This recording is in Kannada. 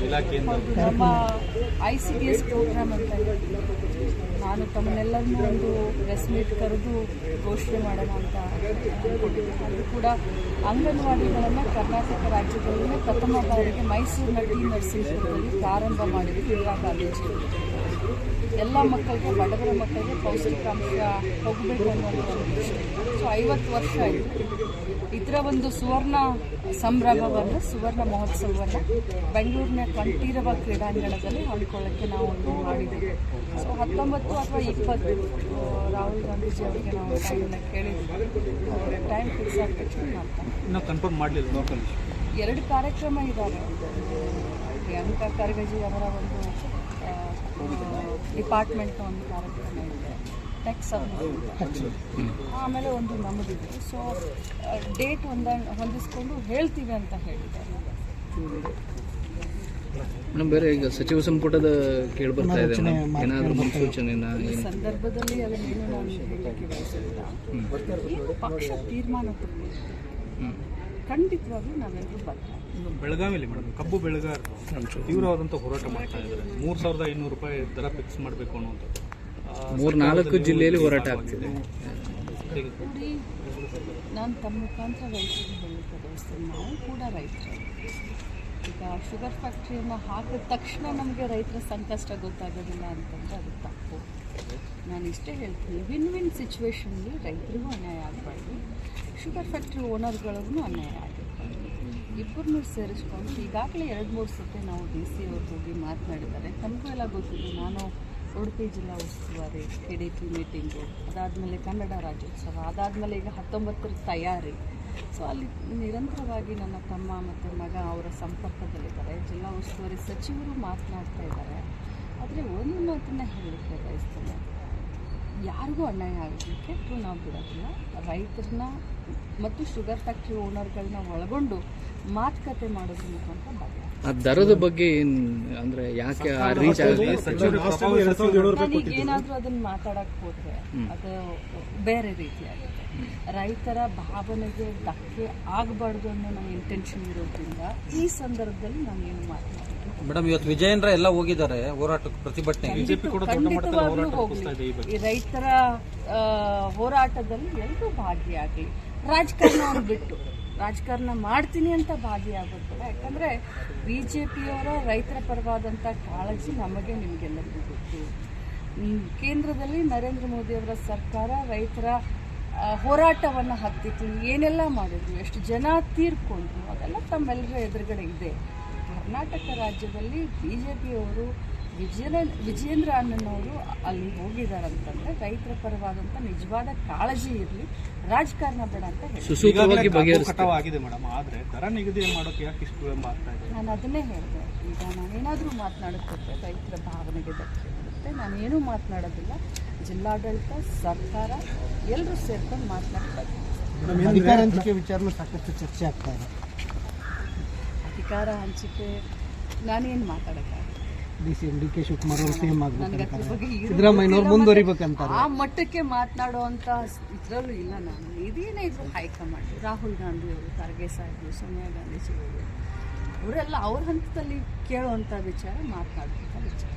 ಇಲಾಖೆಯಿಂದ ಹೌದು ನಮ್ಮ I C D S programme ಅಂತ ನಾನು ತಮ್ಮನ್ನೆಲ್ಲರನ್ನೂ ಒಂದು ಪ್ರೆಸ್ ಮೀಟ್ ಕರೆದು ಘೋಷಣೆ ಮಾಡೋಣ ಅಂತ ಅದು ಕೂಡ ಅಂಗನವಾಡಿಗಳನ್ನು ಕರ್ನಾಟಕ ರಾಜ್ಯದಲ್ಲೇ ಪ್ರಥಮ ಬಾರಿಗೆ ಮೈಸೂರಿನ ಟಿ ನರಸೀಪುರದಲ್ಲಿ ಪ್ರಾರಂಭ ಮಾಡಿದ್ದು ಇಂದಿರಾ ಗಾಂಧೀಜಿ. ಎಲ್ಲ ಮಕ್ಕಳಿಗೆ, ಬಡವರ ಮಕ್ಕಳಿಗೆ ಪೌಷ್ಟಿಕಾಂಶ ಹೋಗಬೇಕು ಅನ್ನೋದು ಸೊ, ಐವತ್ತು ವರ್ಷ ಆಯಿತು. ಇದರ ಒಂದು ಸುವರ್ಣ ಸಂಭ್ರಮವನ್ನು, ಸುವರ್ಣ ಮಹೋತ್ಸವವನ್ನು ಬೆಂಗಳೂರಿನ ಕಂಠೀರವ ಕ್ರೀಡಾಂಗಣದಲ್ಲಿ ಹಮ್ಮಿಕೊಳ್ಳೋಕ್ಕೆ ನಾವು ಒಂದು ಮಾಡಿದ್ದೀವಿ. ಸೊ ಹತ್ತೊಂಬತ್ತು ಅಥವಾ ಇಪ್ಪತ್ತು ರಾಹುಲ್ ಗಾಂಧೀಜಿ ಅವರಿಗೆ ನಾವು ಟೈಮ್ನ ಕೇಳಿದ್ವಿ ಟೈಮ್ ಫಿಕ್ಸ್ ಮಾಡ್ತಾರೆ. ಇನ್ನೂ ಕನ್ಫರ್ಮ್ ಮಾಡಲಿಲ್ಲ ಲೋಕಲ್ ಎರಡು ಕಾರ್ಯಕ್ರಮ ಇದ್ದಾವೆ ಪ್ರಿಯಾಂಕಾ ಖರ್ಗೆಜಿ ಅವರ ಒಂದು ಡಿಪಾರ್ಟ್ಮೆಂಟ್ನ ಒಂದು ಕಾರ್ಯಕ್ರಮ ಇದೆ. ಟೆಕ್ಸ್ ಆಮೇಲೆ ಒಂದು ನಮ್ಮದಿದೆ ಸೊ ಡೇಟ್ ಹೊಂದ ಹೊಂದಿಸ್ಕೊಂಡು ಹೇಳ್ತೀವಿ ಅಂತ ಹೇಳಿದ್ದಾರೆ. ಮೇಡಮ್ ಬೇರೆ ಈಗ ಸಚಿವ ಸಂಪುಟದ ಕೇಳಿ ಬರ್ತಾ ಇದೆ ಮೇಡಮ್. ಏನಾದರೂ ಮುನ್ಸೂಚನೆನ ಈ ಸಂದರ್ಭದಲ್ಲಿ ಅದನ್ನೇನು ನಾನು ಹೇಳಕ್ಕೆ ಬಯಸಲಿಲ್ಲ ಏನು ಪಕ್ಷ ತೀರ್ಮಾನ ತಗೊಳ್ಳುತ್ತೆ ಖಂಡಿತವಾಗ್ಲೂ ನಾವೆಲ್ಲರೂ ಬರ್ತಾರೆ ಇನ್ನು ಬೆಳಗಾವಿಯಲ್ಲಿ ಮೇಡಮ್ ಕಬ್ಬು ಬೆಳೆಗಾರರು ತೀವ್ರವಾದಂಥ ಹೋರಾಟ ಮಾಡ್ತಾ ಇದ್ದಾರೆ. ಮೂರು ಸಾವಿರದ ಐನೂರು ರೂಪಾಯಿ ದರ ಫಿಕ್ಸ್ ಮಾಡಬೇಕು ಅನ್ನುವಂಥದ್ದು. ಆ, ಮೂರು ನಾಲ್ಕು ಜಿಲ್ಲೆಯಲ್ಲಿ ಹೋರಾಟ ಆಗ್ತಿದೆ. ಹೇಗೆ? ನೋಡಿ ನಾನು ತಮ್ಮ ಮುಖಾಂತರ ರೈತರಿಗೆ ಹೇಳಲಿಕ್ಕೆ ಬಯಸ್ತೇನೆ ನಾವು ಕೂಡ ರೈತರು. ಈಗ ಶುಗರ್ ಫ್ಯಾಕ್ಟ್ರಿಯನ್ನು ಹಾಕಿದ ತಕ್ಷಣ ನಮಗೆ ರೈತರ ಸಂಕಷ್ಟ ಗೊತ್ತಾಗೋದಿಲ್ಲ ಅಂತಂದರೆ ಅದು ತಪ್ಪು. ನಾನು ಇಷ್ಟೇ ಹೇಳ್ತೀನಿ ವಿನ್ ವಿನ್ ಸಿಚುವೇಷನಲ್ಲಿ ರೈತರಿಗೂ ಅನ್ಯಾಯ ಆಗಬಾರ್ದು. ಶುಗರ್ ಫ್ಯಾಕ್ಟ್ರಿ ಓನರ್ಗಳಿಗೂ ಅನ್ಯಾಯ ಆಗಿರ್ಬಾರ್ದು ಇಬ್ಬರನ್ನೂ ಸೇರಿಸ್ಕೊಂಡು ಈಗಾಗಲೇ ಎರಡು ಮೂರು ಸತಿ ನಾವು ಡಿ ಸಿ ಅವ್ರು ಹೋಗಿ ಮಾತನಾಡಿದ್ದಾರೆ. ತಮಗೂ ಎಲ್ಲ ಗೊತ್ತಿದೆ. ನಾನು ಉಡುಪಿ ಜಿಲ್ಲಾ ಉಸ್ತುವಾರಿ ಕೆ ಡಿ ಪಿ ಮೀಟಿಂಗು ಅದಾದಮೇಲೆ ಕನ್ನಡ ರಾಜ್ಯೋತ್ಸವ, ಅದಾದಮೇಲೆ ಈಗ ಹತ್ತೊಂಬತ್ತರ ತಯಾರಿ. ಸೊ ಅಲ್ಲಿ ನಿರಂತರವಾಗಿ ನನ್ನ ತಮ್ಮ ಮತ್ತು ಮಗ ಅವರ ಸಂಪರ್ಕದಲ್ಲಿದ್ದಾರೆ. ಜಿಲ್ಲಾ ಉಸ್ತುವಾರಿ ಸಚಿವರು ಮಾತನಾಡ್ತಾ ಇದ್ದಾರೆ. ಆದರೆ ಒಂದು ಮಾತನ್ನು ಹೇಳಲಿಕ್ಕೆ ಬಯಸ್ತೇನೆ. ಯಾರಿಗೂ ಅನ್ಯಾಯ ಆಗಲಿಕ್ಕೆ ನಾವು ಬಿಡೋದಿಲ್ಲ. ರೈತರನ್ನ ಮತ್ತು ಶುಗರ್ ಫ್ಯಾಕ್ಟ್ರಿ ಓನರ್ಗಳನ್ನ ಒಳಗೊಂಡು ಮಾತುಕತೆ ಮಾಡೋದ್ರ ಮುಖಾಂತರ. ಆ ದರದ ಬಗ್ಗೆ ಏನು ಅಂದ್ರೆ ಯಾಕೆ ಆ ರೀಚ್ ನಾನೀಗ ಏನಾದರೂ ಅದನ್ನ ಮಾತಾಡಕ್ ಹೋದ್ರೆ ಅದು ಬೇರೆ ರೀತಿಯಾಗುತ್ತೆ. ರೈತರ ಭಾವನೆಗೆ ಧಕ್ಕೆ ಆಗಬಾರ್ದು ಅನ್ನೋ ನಮ್ಮ ಇಂಟೆನ್ಷನ್ ಇರೋದ್ರಿಂದ ಈ ಸಂದರ್ಭದಲ್ಲಿ ನಾನು ಏನು ಮಾತಾಡ್ತೀನಿ ಮೇಡಮ್ ಇವತ್ತು ವಿಜಯೇಂದ್ರ ಎಲ್ಲ ಹೋಗಿದ್ದಾರೆ ಹೋರಾಟಕ್ಕೆ ಪ್ರತಿಭಟನೆ ಬಿಜೆಪಿ ಕೂಡ ದೊಡ್ಡ ಮಟ್ಟದಲ್ಲಿ ಹೋರಾಟ ರೂಪಿಸ್ತಾ ಇದೆ ಈ ಬಗ್ಗೆ. ಈ ರೈತರ ಹೋರಾಟದಲ್ಲಿ ಎಲ್ಲರೂ ಭಾಗಿಯಾಗಲಿ. ರಾಜಕಾರಣವನ್ನು ಬಿಟ್ಟು. ರಾಜಕಾರಣ ಮಾಡ್ತೀನಿ ಅಂತ ಭಾಗಿಯಾಗೋದು ಯಾಕಂದರೆ ಬಿ ಜೆ ಪಿಯವರ ರೈತರ ಪರವಾದಂಥ ಕಾಳಜಿ ನಮಗೆ ನಿಮಗೆಲ್ಲರಿಗೂ ಗೊತ್ತು. ಕೇಂದ್ರದಲ್ಲಿ ನರೇಂದ್ರ ಮೋದಿಯವರ ಸರ್ಕಾರ ರೈತರ ಹೋರಾಟವನ್ನು ಹತ್ತಿತ್ತು. ಏನೆಲ್ಲ ಮಾಡಿದ್ರು? ಎಷ್ಟು ಜನ ತೀರ್ಕೊಂಡ್ರು? ಅದೆಲ್ಲ ತಮ್ಮೆಲ್ಲರ ಎದುರುಗಡೆ ಇದೆ. ಕರ್ನಾಟಕ ರಾಜ್ಯದಲ್ಲಿ ಬಿ ಜೆ ಪಿಯವರು ವಿಜಯ ವಿಜೇಂದ್ರ ಅಣ್ಣನವರು ಅಲ್ಲಿ ಹೋಗಿದ್ದಾರಂತಂದ್ರೆ ರೈತರ ಪರವಾದಂತ ನಿಜವಾದ ಕಾಳಜಿ ಇರಲಿ ರಾಜಕಾರಣ ಬೇಡ ಅಂತ ಹೇಳಿ. ಮೇಡಮ್ ಆದ್ರೆ ದರ ನಿಗದಿ ಮಾಡೋಕೆ ಯಾಕೆ ಇಷ್ಟು ವಿಳಂಬ ಆಗ್ತಾ ಇದೆ? ನಾನು ಅದನ್ನೇ ಹೇಳಿದೆ. ಈಗ ನಾನೇನಾದರೂ ಮಾತನಾಡುತ್ತೆ ರೈತರ ಭಾವನೆಗೆ ಧಕ್ಕೆ ನಾನೇನು ನಾನೇನೂ ಮಾತನಾಡೋದಿಲ್ಲ. ಜಿಲ್ಲಾಡಳಿತ ಸರ್ಕಾರ ಎಲ್ಲರೂ ಸೇರ್ಕೊಂಡು ಮಾತನಾಡ್ತಾರೆ. ಅಧಿಕಾರ ಹಂಚಿಕೆ ವಿಚಾರನೂ ಸಾಕಷ್ಟು ಚರ್ಚೆ ಆಗ್ತಾ ಇದೆ. ಅಧಿಕಾರ ಹಂಚಿಕೆ ನಾನೇನು ಮಾತಾಡೋಕ್ಕಾಗಲ್ಲ. D C D K Shivakumar ಅವರು ಸಿಎಂ ಇರೋ ಸಿದ್ದರಾಮಯ್ಯನವ್ರು ಮುಂದುವರಿಬೇಕಂತಾರೆ. ಆ ಮಟ್ಟಕ್ಕೆ ಮಾತನಾಡುವಂತ ಇದರಲ್ಲೂ ಇಲ್ಲ ನಾನು. ಇದೇನೇ ಇದು ಹೈಕಮಾಂಡ್ ರಾಹುಲ್ ಗಾಂಧಿ ಅವರು ಖರ್ಗೆ ಸಾಹೇಬರು ಸೋನಿಯಾ ಗಾಂಧೀಜಿಯವರು ಅವರೆಲ್ಲ ಅವ್ರ ಹಂತದಲ್ಲಿ ಕೇಳುವಂಥ ವಿಚಾರ ಮಾತನಾಡುವಂಥ ವಿಚಾರ.